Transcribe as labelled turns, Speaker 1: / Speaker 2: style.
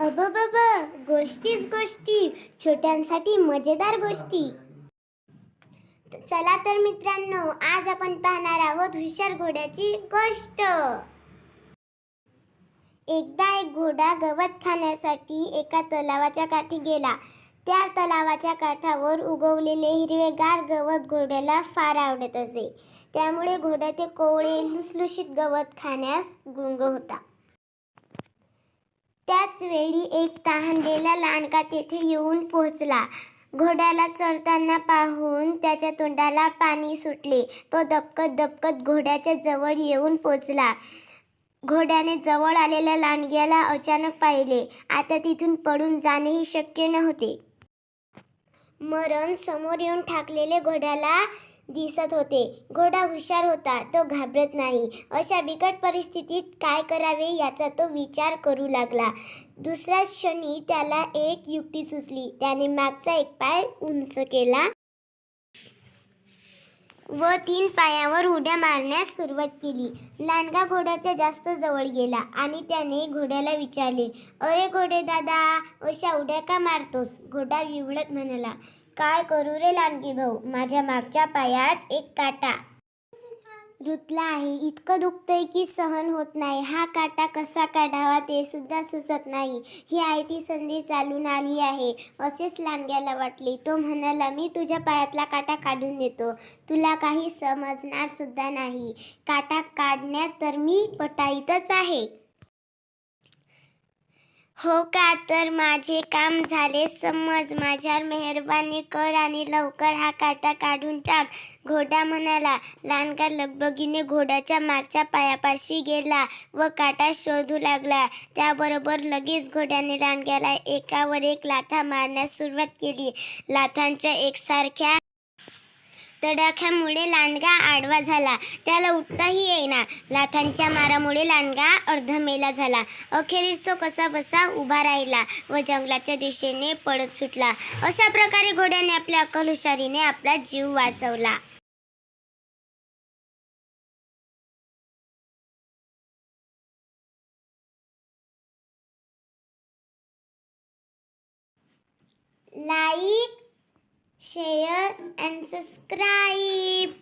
Speaker 1: अबब गोष्टीच गोष्टी छोट्यांसाठी मजेदार गोष्टी. चला तर मित्रांनो आज आपण पाहणार आहोत हुशार घोड्याची गोष्ट. एकदा एक घोडा गवत खाण्यासाठी एका तलावाच्या काठी गेला. त्या तलावाच्या काठावर उगवलेले हिरवेगार गवत घोड्याला फार आवडत असे. त्यामुळे घोडा ते कोवळे लुसलुशीत गवत खाण्यास गुंग होता. त्याच वेळी एक तहानलेला लांडगा तेथे येऊन पोहोचला. घोड्याला चढताना पाहून त्याच्या तोंडाला पाणी सुटले. तो दबकत दबकत घोड्याच्या जवळ येऊन पोचला घोड्याने जवळ आलेल्या लांडग्याला अचानक पाहिले. आता तिथून पडून जाणेही शक्य नव्हते. मरण समोर येऊन ठाकलेले घोड्याला दिसत होते. घोडा हुशार होता तो घाबरत नाही. अशा बिकट परिस्थितीत काय करावे याचा तो विचार करू लागला. दुसऱ्या क्षणी त्याला एक युक्ती सुचली. त्याने मागचा एक पाय उंच केला. व तीन पायावर उड्या मारण्यास सुरुवात केली. लांडगा घोड्याच्या जास्त जवळ गेला आणि त्याने घोड्याला विचारले अरे घोडे दादा अशा उड्या का मारतोस? घोडा विवळत म्हणाला काय करू रे लांडगी भाऊ? माझ्या मागच्या पायात एक काटा. रुतला आहे. इतकं दुखतंय की सहन होत नाही. हा काटा कसा काढावा ते सुद्धा सुचत नाही. ही आयती संधी चालून आली आहे. असेच लांडग्याला वाटले. तो म्हणाला मी तुझ्या पायातला काटा काढून देतो. तुला काही समजणार सुद्धा नाही. काटा काढण्यात तर मी पटाईतच आहे. हो का? तर माझे काम झाले. समज माझ्यावर मेहरबानी कर आणि लवकर हा काटा काढून टाक. घोडा म्हणाला लांडगा लगबगीने घोड्याच्या मागच्या पायापाशी गेला व काटा शोधू लागला. त्याबरोबर लगेच घोड्याने लांडग्याला एकावर एक लाथा मारण्यास सुरुवात केली. लाथांच्या एकसारख्या तडाख्यामुळे लांडगा आडवा झाला. त्याला उठताही येईना. लाथांच्या मारामुळे लांडगा अर्धमेला झाला. अखेरीस तो कसा बसा उभा राहिला व जंगलाच्या दिशेने पडत सुटला. अशा प्रकारे घोड्याने आपल्या अक्कल हुशारीने आपला जीव वाचवला. like subscribe